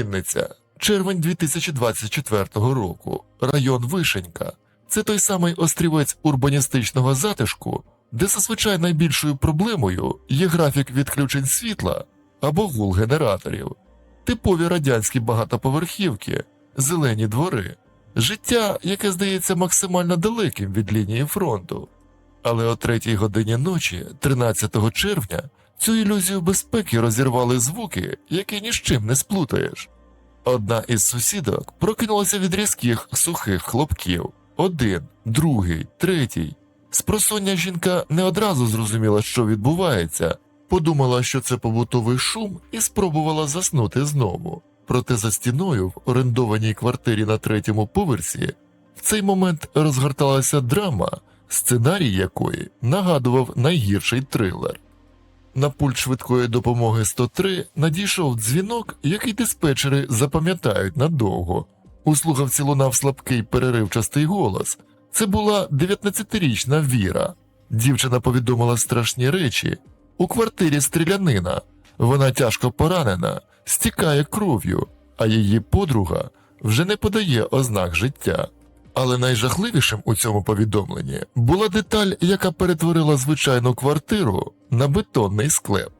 Вінниця, червень 2024 року, район Вишенька. Це той самий острівець урбаністичного затишку, де зазвичай найбільшою проблемою є графік відключень світла або гул генераторів, типові радянські багатоповерхівки, зелені двори, життя, яке здається максимально далеким від лінії фронту. Але о третій годині ночі, 13 червня, цю ілюзію безпеки розірвали звуки, які ні з чим не сплутаєш. Одна із сусідок прокинулася від різких сухих хлопків. Один, другий, третій. Спросоння жінка не одразу зрозуміла, що відбувається, подумала, що це побутовий шум, і спробувала заснути знову. Проте за стіною в орендованій квартирі на третьому поверсі в цей момент розгорталася драма, сценарій якої нагадував найгірший трилер. На пульт швидкої допомоги 103 надійшов дзвінок, який диспетчери запам'ятають надовго. У слухавці лунав слабкий переривчастий голос. Це була 19-річна Віра. Дівчина повідомила страшні речі. У квартирі стрілянина. Вона тяжко поранена, стікає кров'ю, а її подруга вже не подає ознак життя. Але найжахливішим у цьому повідомленні була деталь, яка перетворила звичайну квартиру на бетонний склеп.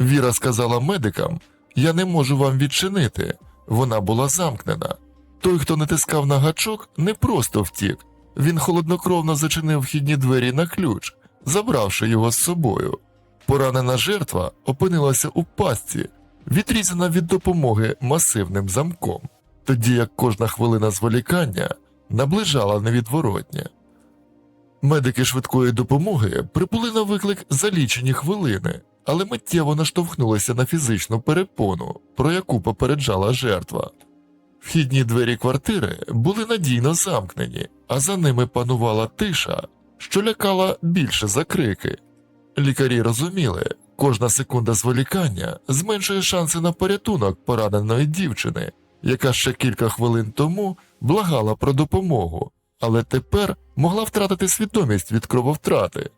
Віра сказала медикам: Я не можу вам відчинити. Вона була замкнена. Той, хто натискав на гачок, не просто втік. Він холоднокровно зачинив вхідні двері на ключ, забравши його з собою. Поранена жертва опинилася у пастці, відрізана від допомоги масивним замком, тоді як кожна хвилина зволікання наближала невідворотнє. Медики швидкої допомоги прибули на виклик за лічені хвилини, але миттєво наштовхнулися на фізичну перепону, про яку попереджала жертва. Вхідні двері квартири були надійно замкнені, а за ними панувала тиша, що лякала більше за крики. Лікарі розуміли, кожна секунда зволікання зменшує шанси на порятунок пораненої дівчини, яка ще кілька хвилин тому благала про допомогу, але тепер могла втратити свідомість від крововтрати.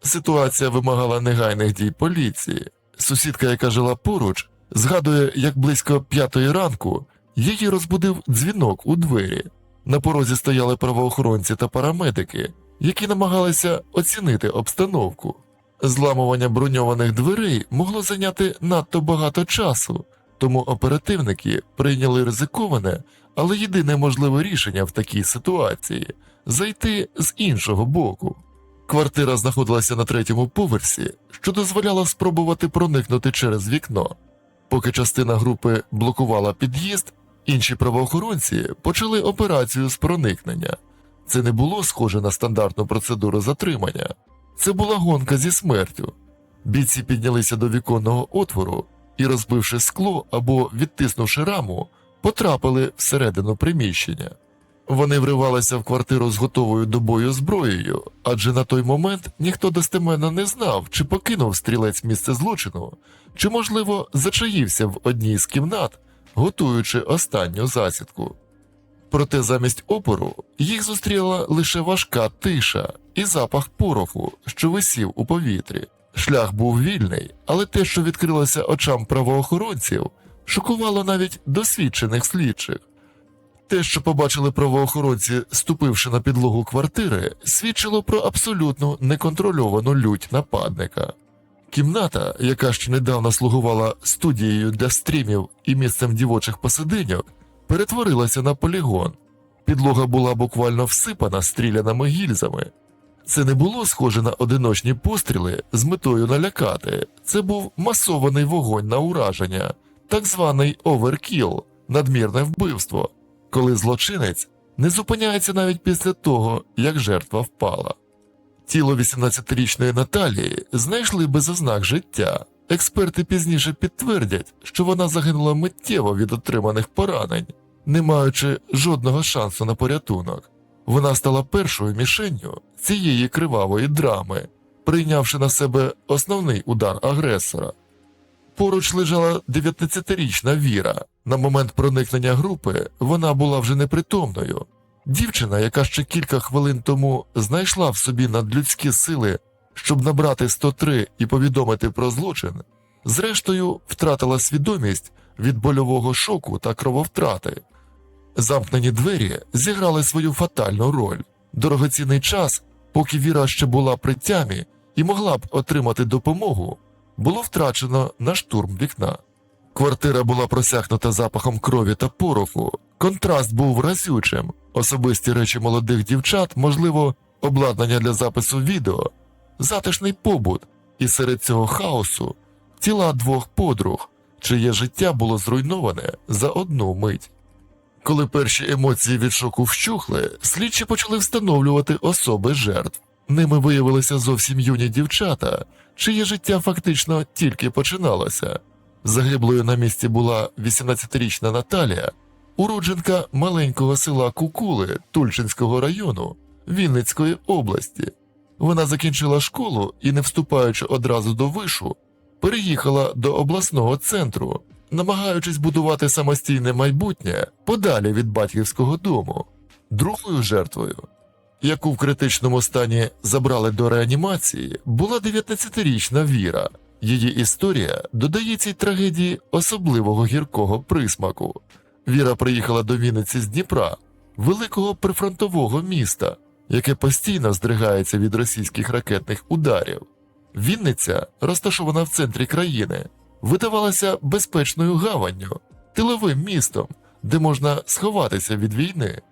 Ситуація вимагала негайних дій поліції. Сусідка, яка жила поруч, згадує, як близько п'ятої ранку її розбудив дзвінок у двері. На порозі стояли правоохоронці та парамедики, які намагалися оцінити обстановку. Зламування броньованих дверей могло зайняти надто багато часу, тому оперативники прийняли ризиковане, але єдине можливе рішення в такій ситуації зайти з іншого боку. Квартира знаходилася на третьому поверсі, що дозволяло спробувати проникнути через вікно. Поки частина групи блокувала під'їзд, інші правоохоронці почали операцію з проникнення. Це не було схоже на стандартну процедуру затримання, це була гонка зі смертю. Бійці піднялися до віконного отвору і, розбивши скло або відтиснувши раму, потрапили всередину приміщення. Вони вривалися в квартиру з готовою до бою зброєю, адже на той момент ніхто достеменно не знав, чи покинув стрілець місце злочину, чи, можливо, зачаївся в одній з кімнат, готуючи останню засідку. Проте замість опору їх зустріла лише важка тиша і запах пороху, що висів у повітрі. Шлях був вільний, але те, що відкрилося очам правоохоронців, шокувало навіть досвідчених слідчих. Те, що побачили правоохоронці, ступивши на підлогу квартири, свідчило про абсолютну неконтрольовану лють нападника. Кімната, яка ще недавно слугувала студією для стрімів і місцем дівочих посидиньок, перетворилася на полігон. Підлога була буквально всипана стріляними гільзами. Це не було схоже на одиночні постріли з метою налякати. Це був масований вогонь на ураження, так званий оверкіл, надмірне вбивство, коли злочинець не зупиняється навіть після того, як жертва впала. Тіло 18-річної Наталії знайшли без ознак життя. Експерти пізніше підтвердять, що вона загинула миттєво від отриманих поранень, не маючи жодного шансу на порятунок. Вона стала першою мішенню цієї кривавої драми, прийнявши на себе основний удар агресора. Поруч лежала 19-річна Віра. На момент проникнення групи вона була вже непритомною. Дівчина, яка ще кілька хвилин тому знайшла в собі надлюдські сили, щоб набрати 103 і повідомити про злочин, зрештою втратила свідомість від больового шоку та крововтрати. Замкнені двері зіграли свою фатальну роль. Дорогоцінний час, поки Віра ще була при тямі і могла б отримати допомогу, було втрачено на штурм вікна. Квартира була просякнута запахом крові та пороху. Контраст був разючим. Особисті речі молодих дівчат, можливо, обладнання для запису відео, затишний побут, і серед цього хаосу тіла двох подруг, чиє життя було зруйноване за одну мить. Коли перші емоції від шоку вщухли, слідчі почали встановлювати особи жертв. Ними виявилися зовсім юні дівчата, чиє життя фактично тільки починалося. Загиблою на місці була 18-річна Наталія, уродженка маленького села Кукули Тульчинського району Вінницької області. Вона закінчила школу і, не вступаючи одразу до вишу, переїхала до обласного центру, намагаючись будувати самостійне майбутнє подалі від батьківського дому. Другою жертвою, яку в критичному стані забрали до реанімації, була 19-річна Віра. Її історія додає цій трагедії особливого гіркого присмаку. Віра приїхала до Вінниці з Дніпра, великого прифронтового міста, яке постійно здригається від російських ракетних ударів. Вінниця, розташована в центрі країни, видавалася безпечною гаванню, тиловим містом, де можна сховатися від війни.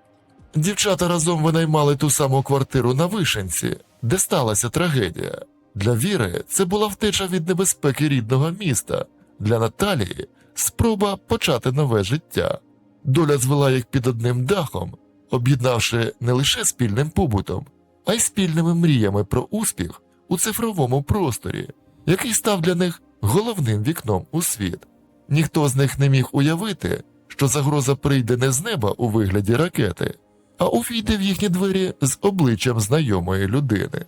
Дівчата разом винаймали ту саму квартиру на Вишенці, де сталася трагедія. Для Віри це була втеча від небезпеки рідного міста, для Наталії спроба почати нове життя. Доля звела їх під одним дахом, об'єднавши не лише спільним побутом, а й спільними мріями про успіх у цифровому просторі, який став для них головним вікном у світ. Ніхто з них не міг уявити, що загроза прийде не з неба у вигляді ракети, а увійде в їхні двері з обличчям знайомої людини.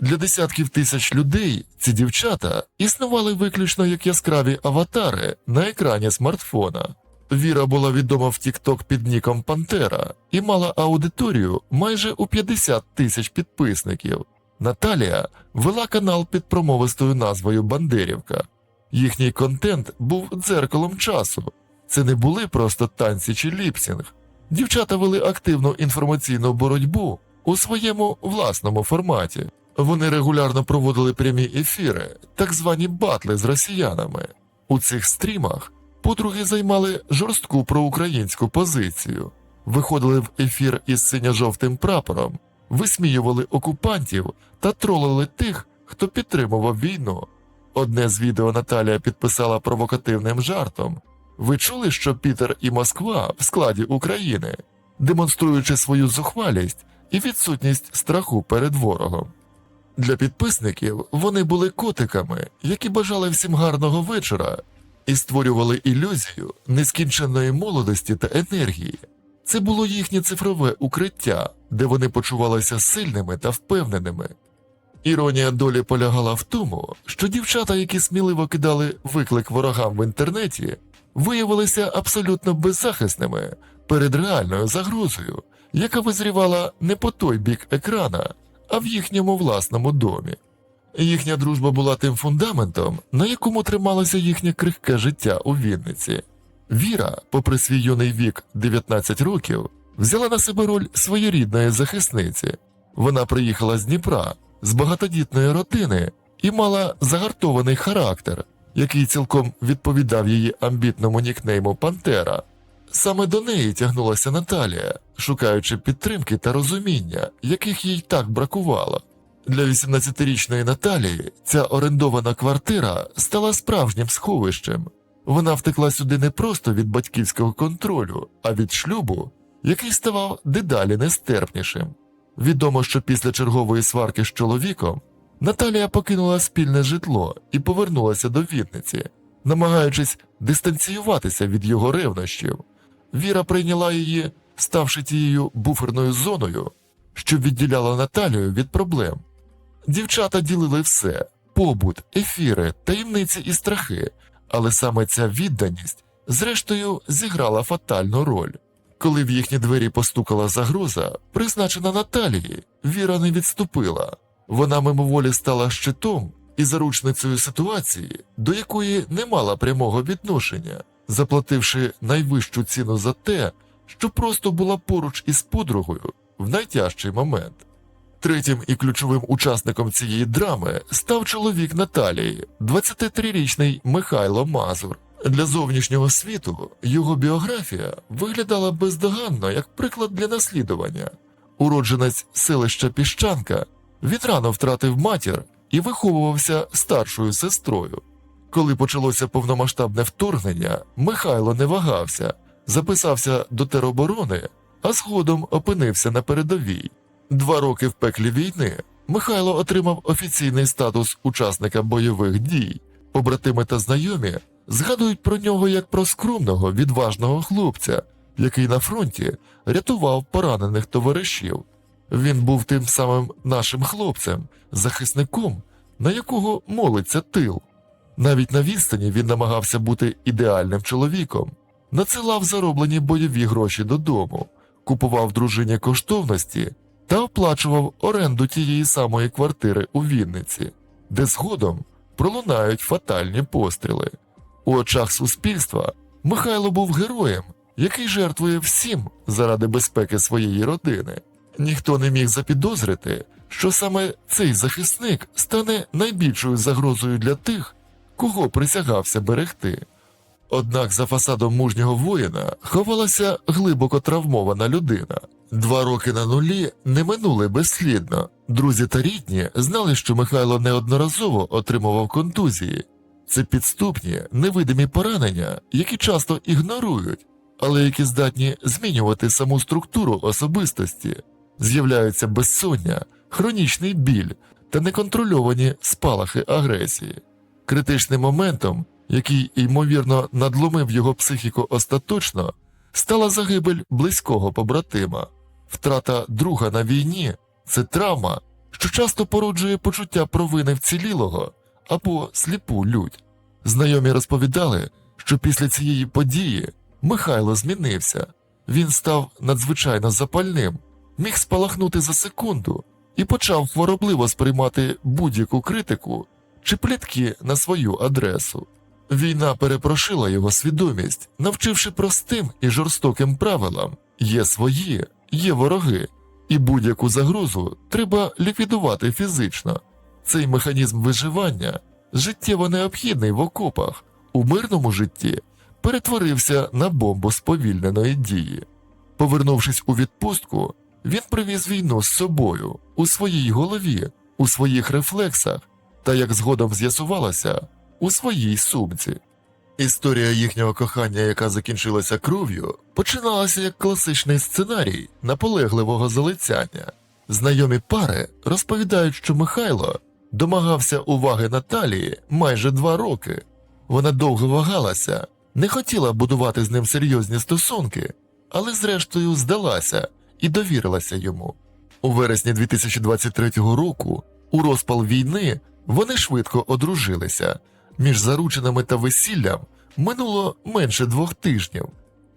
Для десятків тисяч людей ці дівчата існували виключно як яскраві аватари на екрані смартфона. Віра була відома в TikTok під ніком Пантера і мала аудиторію майже у 50 тисяч підписників. Наталія вела канал під промовистою назвою Бандерівка. Їхній контент був дзеркалом часу. Це не були просто танці чи ліпсінг. Дівчата вели активну інформаційну боротьбу у своєму власному форматі. Вони регулярно проводили прямі ефіри, так звані батли з росіянами. У цих стрімах подруги займали жорстку проукраїнську позицію, виходили в ефір із синьо-жовтим прапором, висміювали окупантів та тролили тих, хто підтримував війну. Одне з відео Наталія підписала провокативним жартом. Ви чули, що Пітер і Москва в складі України, демонструючи свою зухвалість і відсутність страху перед ворогом. Для підписників вони були котиками, які бажали всім гарного вечора і створювали ілюзію нескінченної молодості та енергії. Це було їхнє цифрове укриття, де вони почувалися сильними та впевненими. Іронія долі полягала в тому, що дівчата, які сміливо кидали виклик ворогам в інтернеті, виявилися абсолютно беззахисними перед реальною загрозою, яка визрівала не по той бік екрана, а в їхньому власному домі. Їхня дружба була тим фундаментом, на якому трималося їхнє крихке життя у Вінниці. Віра, попри свій юний вік 19 років, взяла на себе роль своєрідної захисниці. Вона приїхала з Дніпра, з багатодітної родини і мала загартований характер, який цілком відповідав її амбітному нікнейму Пантера. Саме до неї тягнулася Наталія, шукаючи підтримки та розуміння, яких їй так бракувало. Для 18-річної Наталії ця орендована квартира стала справжнім сховищем. Вона втекла сюди не просто від батьківського контролю, а від шлюбу, який ставав дедалі нестерпнішим. Відомо, що після чергової сварки з чоловіком Наталія покинула спільне житло і повернулася до Вінниці, намагаючись дистанціюватися від його ревнощів. Віра прийняла її, ставши тією буферною зоною, що відділяла Наталію від проблем. Дівчата ділили все побут, ефіри, таємниці і страхи, але саме ця відданість, зрештою, зіграла фатальну роль. Коли в їхні двері постукала загроза, призначена Наталії, Віра не відступила. Вона мимоволі стала щитом і заручницею ситуації, до якої не мала прямого відношення. заплативши найвищу ціну за те, що просто була поруч із подругою в найтяжчий момент. Третім і ключовим учасником цієї драми став чоловік Наталії, 23-річний Михайло Мазур. Для зовнішнього світу його біографія виглядала бездоганно як приклад для наслідування. Уродженець селища Піщанка, він рано втратив матір і виховувався старшою сестрою. Коли почалося повномасштабне вторгнення, Михайло не вагався, записався до тероборони, а згодом опинився на передовій. Два роки в пеклі війни Михайло отримав офіційний статус учасника бойових дій. Побратими та знайомі згадують про нього як про скромного, відважного хлопця, який на фронті рятував поранених товаришів. Він був тим самим нашим хлопцем, захисником, на якого молиться тил. Навіть на відстані він намагався бути ідеальним чоловіком, надсилав зароблені бойові гроші додому, купував дружині коштовності та оплачував оренду тієї самої квартири у Вінниці, де згодом пролунають фатальні постріли. У очах суспільства Михайло був героєм, який жертвує всім заради безпеки своєї родини. Ніхто не міг запідозрити, що саме цей захисник стане найбільшою загрозою для тих, кого присягався берегти. Однак за фасадом мужнього воїна ховалася глибоко травмована людина. Два роки на нулі не минули безслідно. Друзі та рідні знали, що Михайло неодноразово отримував контузії. Це підступні, невидимі поранення, які часто ігнорують, але які здатні змінювати саму структуру особистості. З'являються безсоння, хронічний біль та неконтрольовані спалахи агресії. Критичним моментом, який ймовірно надломив його психіку остаточно, стала загибель близького побратима. Втрата друга на війні це травма, що часто породжує почуття провини вцілілого або сліпу лють. Знайомі розповідали, що після цієї події Михайло змінився. Він став надзвичайно запальним, міг спалахнути за секунду і почав хворобливо сприймати будь-яку критику чи плітки на свою адресу. Війна перепрошила його свідомість, навчивши простим і жорстоким правилам є свої, є вороги, і будь-яку загрозу треба ліквідувати фізично. Цей механізм виживання життєво необхідний в окопах, у мирному житті перетворився на бомбу сповільненої дії. Повернувшись у відпустку, він привіз війну з собою у своїй голові, у своїх рефлексах та, як згодом з'ясувалося, у своїй сумці. Історія їхнього кохання, яка закінчилася кров'ю, починалася як класичний сценарій наполегливого залицяння. Знайомі пари розповідають, що Михайло домагався уваги Наталії майже два роки. Вона довго вагалася, не хотіла будувати з ним серйозні стосунки, але зрештою здалася і довірилася йому. У вересні 2023 року, у розпал війни, вони швидко одружилися. Між заручинами та весіллям минуло менше двох тижнів,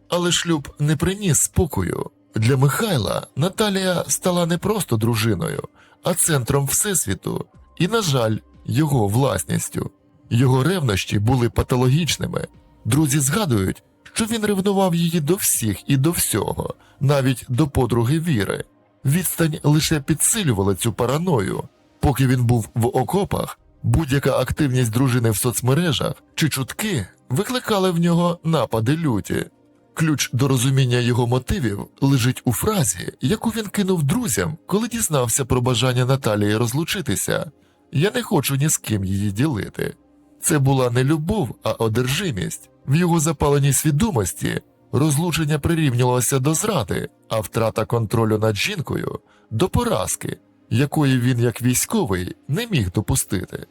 але шлюб не приніс спокою. Для Михайла Наталія стала не просто дружиною, а центром всесвіту, і, на жаль, його власністю. Його ревнощі були патологічними. Друзі згадують, що він ревнував її до всіх і до всього, навіть до подруги Віри. Відстань лише підсилювала цю параною. Поки він був в окопах, будь-яка активність дружини в соцмережах чи чутки викликали в нього напади люті. Ключ до розуміння його мотивів лежить у фразі, яку він кинув друзям, коли дізнався про бажання Наталії розлучитися. Я не хочу ні з ким її ділити. Це була не любов, а одержимість. В його запаленій свідомості розлучення прирівнювалося до зради, а втрата контролю над жінкою до поразки, якої він, як військовий, не міг допустити.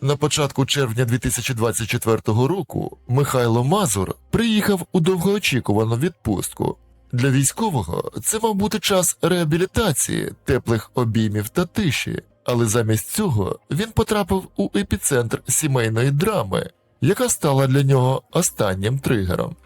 На початку червня 2024 року Михайло Мазур приїхав у довгоочікувану відпустку. Для військового це мав бути час реабілітації, теплих обіймів та тиші, але замість цього він потрапив у епіцентр сімейної драми, яка стала для нього останнім тригером.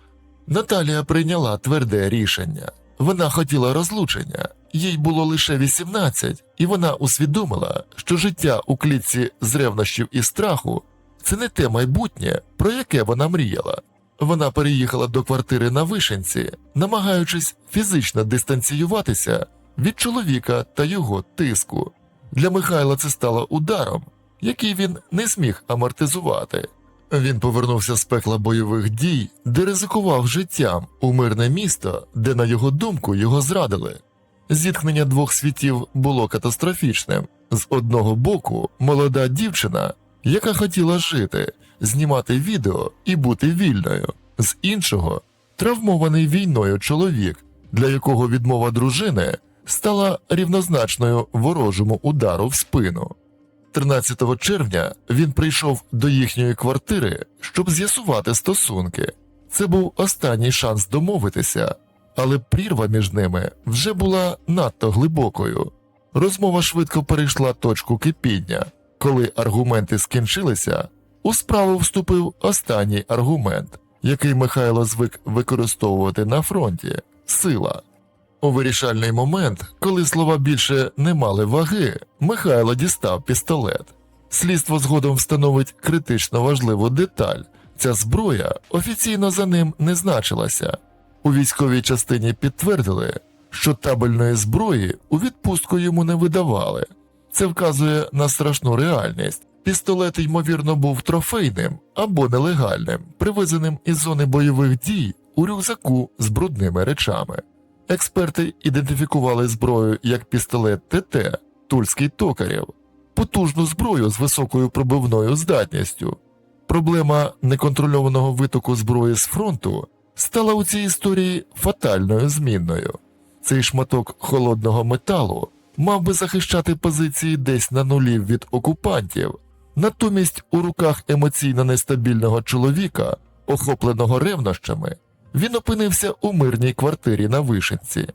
Наталія прийняла тверде рішення. Вона хотіла розлучення, їй було лише 18, і вона усвідомила, що життя у клітці з ревнощів і страху це не те майбутнє, про яке вона мріяла. Вона переїхала до квартири на вишенці, намагаючись фізично дистанціюватися від чоловіка та його тиску. Для Михайла це стало ударом, який він не зміг амортизувати. Він повернувся з пекла бойових дій, де ризикував життям у мирне місто, де, на його думку, його зрадили. Зіткнення двох світів було катастрофічним. З одного боку, молода дівчина, яка хотіла жити, знімати відео і бути вільною, з іншого травмований війною чоловік, для якого відмова дружини стала рівнозначною ворожому удару в спину. 13 червня він прийшов до їхньої квартири, щоб з'ясувати стосунки. Це був останній шанс домовитися, але прірва між ними вже була надто глибокою. Розмова швидко перейшла точку кипіння. Коли аргументи скінчилися, у справу вступив останній аргумент, який Михайло звик використовувати на фронті сила. У вирішальний момент, коли слова більше не мали ваги, Михайло дістав пістолет. Слідство згодом встановить критично важливу деталь. Ця зброя офіційно за ним не значилася. У військовій частині підтвердили, що табельної зброї у відпустку йому не видавали. Це вказує на страшну реальність. Пістолет, ймовірно, був трофейним або нелегальним, привезеним із зони бойових дій у рюкзаку з брудними речами. Експерти ідентифікували зброю як пістолет ТТ Тульський токарів, потужну зброю з високою пробивною здатністю. Проблема неконтрольованого витоку зброї з фронту стала у цій історії фатальною змінною. Цей шматок холодного металу мав би захищати позиції десь на нулі від окупантів, натомість у руках емоційно нестабільного чоловіка, охопленого ревнощами, він опинився у мирній квартирі на вишенці.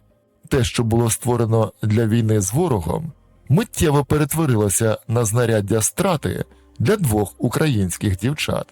Те, що було створено для війни з ворогом, миттєво перетворилося на знаряддя страти для двох українських дівчат.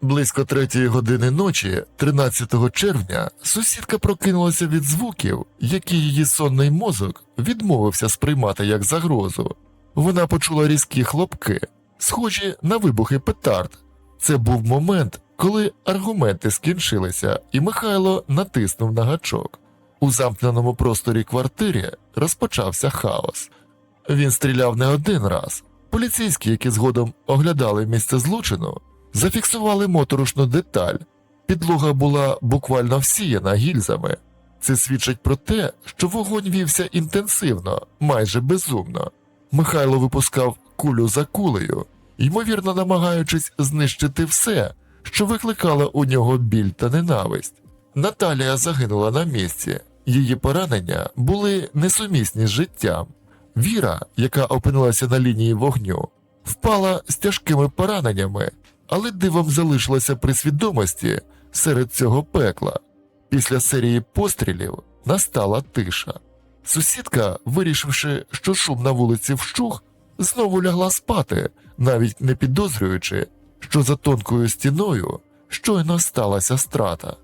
Близько третьої години ночі, 13 червня, сусідка прокинулася від звуків, які її сонний мозок відмовився сприймати як загрозу. Вона почула різкі хлопки, схожі на вибухи петард. Це був момент, коли аргументи скінчилися, і Михайло натиснув на гачок. У замкненому просторі квартири розпочався хаос. Він стріляв не один раз. Поліцейські, які згодом оглядали місце злочину, зафіксували моторошну деталь. Підлога була буквально всіяна гільзами. Це свідчить про те, що вогонь вівся інтенсивно, майже безумно. Михайло випускав кулю за кулею, ймовірно намагаючись знищити все, що викликало у нього біль та ненависть. Наталія загинула на місці. Її поранення були несумісні з життям. Віра, яка опинилася на лінії вогню, впала з тяжкими пораненнями, але дивом залишилася при свідомості серед цього пекла. Після серії пострілів настала тиша. Сусідка, вирішивши, що шум на вулиці вщух, знову лягла спати, навіть не підозрюючи, що за тонкою стіною щойно сталася страта.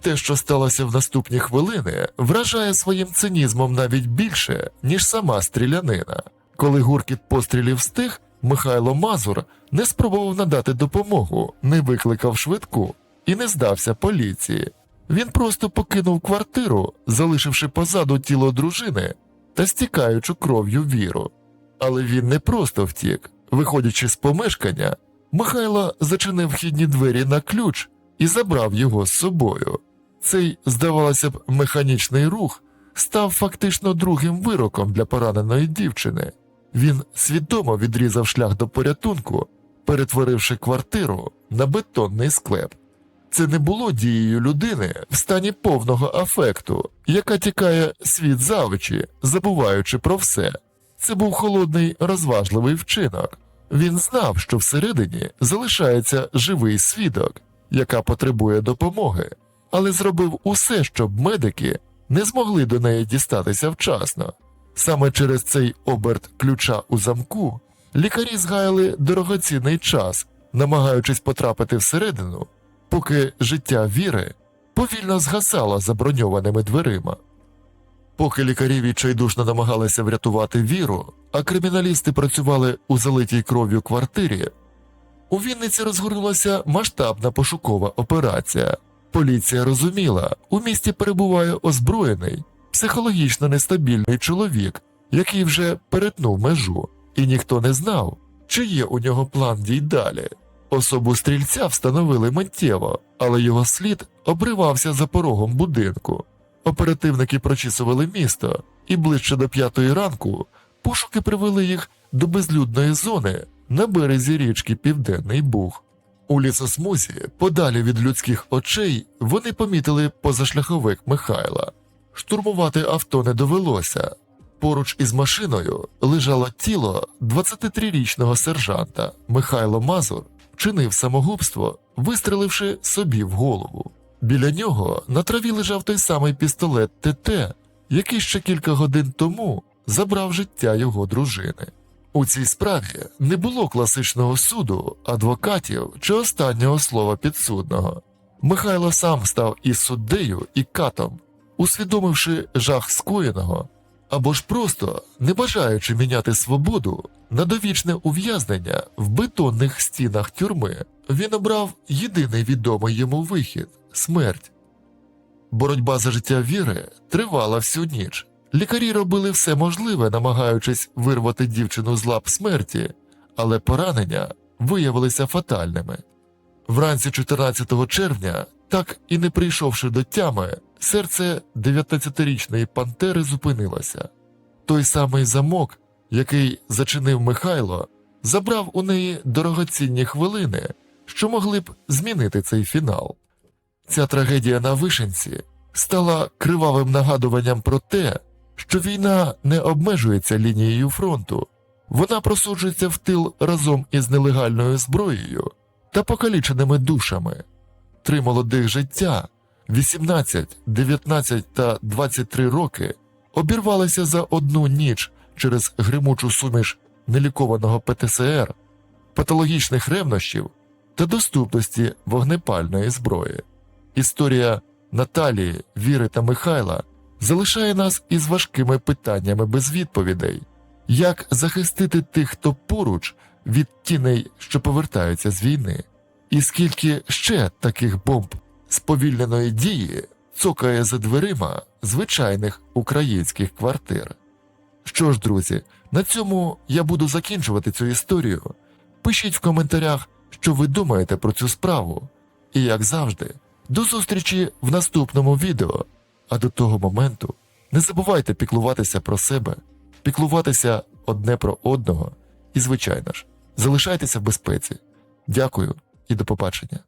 Те, що сталося в наступні хвилини, вражає своїм цинізмом навіть більше, ніж сама стрілянина. Коли гуркіт пострілів стих, Михайло Мазур не спробував надати допомогу, не викликав швидку і не здався поліції. Він просто покинув квартиру, залишивши позаду тіло дружини та стікаючи кров'ю віру. Але він не просто втік. Виходячи з помешкання, Михайло зачинив вхідні двері на ключ і забрав його з собою. Цей, здавалося б, механічний рух став фактично другим вироком для пораненої дівчини. Він свідомо відрізав шлях до порятунку, перетворивши квартиру на бетонний склеп. Це не було дією людини в стані повного афекту, яка тікає світ за очі, забуваючи про все. Це був холодний, розважливий вчинок. Він знав, що всередині залишається живий свідок, яка потребує допомоги, але зробив усе, щоб медики не змогли до неї дістатися вчасно. Саме через цей оберт ключа у замку лікарі згаяли дорогоцінний час, намагаючись потрапити всередину, поки життя віри повільно згасало за броньованими дверима. Поки лікарі відчайдушно намагалися врятувати віру, а криміналісти працювали у залитій кров'ю квартирі, У Вінниці розгорнулася масштабна пошукова операція. Поліція розуміла, у місті перебуває озброєний, психологічно нестабільний чоловік, який вже перетнув межу, і ніхто не знав, чи є у нього план дій далі. Особу стрільця встановили миттєво, але його слід обривався за порогом будинку. Оперативники прочісували місто, і ближче до п'ятої ранку пошуки привели їх до безлюдної зони на березі річки Південний Буг. У лісосмузі, подалі від людських очей, вони помітили позашляховик Михайла. Штурмувати авто не довелося. Поруч із машиною лежало тіло 23-річного сержанта Михайло Мазур вчинив самогубство, вистріливши собі в голову. Біля нього на траві лежав той самий пістолет ТТ, який ще кілька годин тому забрав життя його дружини. У цій справі не було класичного суду, адвокатів чи останнього слова підсудного. Михайло сам став і суддею, і катом, усвідомивши жах скоєного, або ж просто не бажаючи міняти свободу на довічне ув'язнення в бетонних стінах тюрми, він обрав єдиний відомий йому вихід смерть. Боротьба за життя віри тривала всю ніч. Лікарі робили все можливе, намагаючись вирвати дівчину з лап смерті, але поранення виявилися фатальними. Вранці 14 червня, так і не прийшовши до тями, серце 19-річної пантери зупинилося. Той самий замок, який зачинив Михайло, забрав у неї дорогоцінні хвилини, що могли б змінити цей фінал. Ця трагедія на вишенці стала кривавим нагадуванням про те, що війна не обмежується лінією фронту, вона просуджується в тил разом із нелегальною зброєю та покаліченими душами. Три молодих життя 18, 19 та 23 роки обірвалися за одну ніч через гримучу суміш нелікованого ПТСР, патологічних ревнощів та доступності вогнепальної зброї. Історія Наталії, Віри та Михайла залишає нас із важкими питаннями без відповідей як захистити тих, хто поруч від тіней, що повертаються з війни, і скільки ще таких бомб сповільненої дії цокає за дверима звичайних українських квартир. Що ж, друзі, на цьому я буду закінчувати цю історію. Пишіть в коментарях, що ви думаєте про цю справу. І як завжди, до зустрічі в наступному відео. А до того моменту не забувайте піклуватися про себе, піклуватися одне про одного і, звичайно ж, залишайтеся в безпеці. Дякую і до побачення.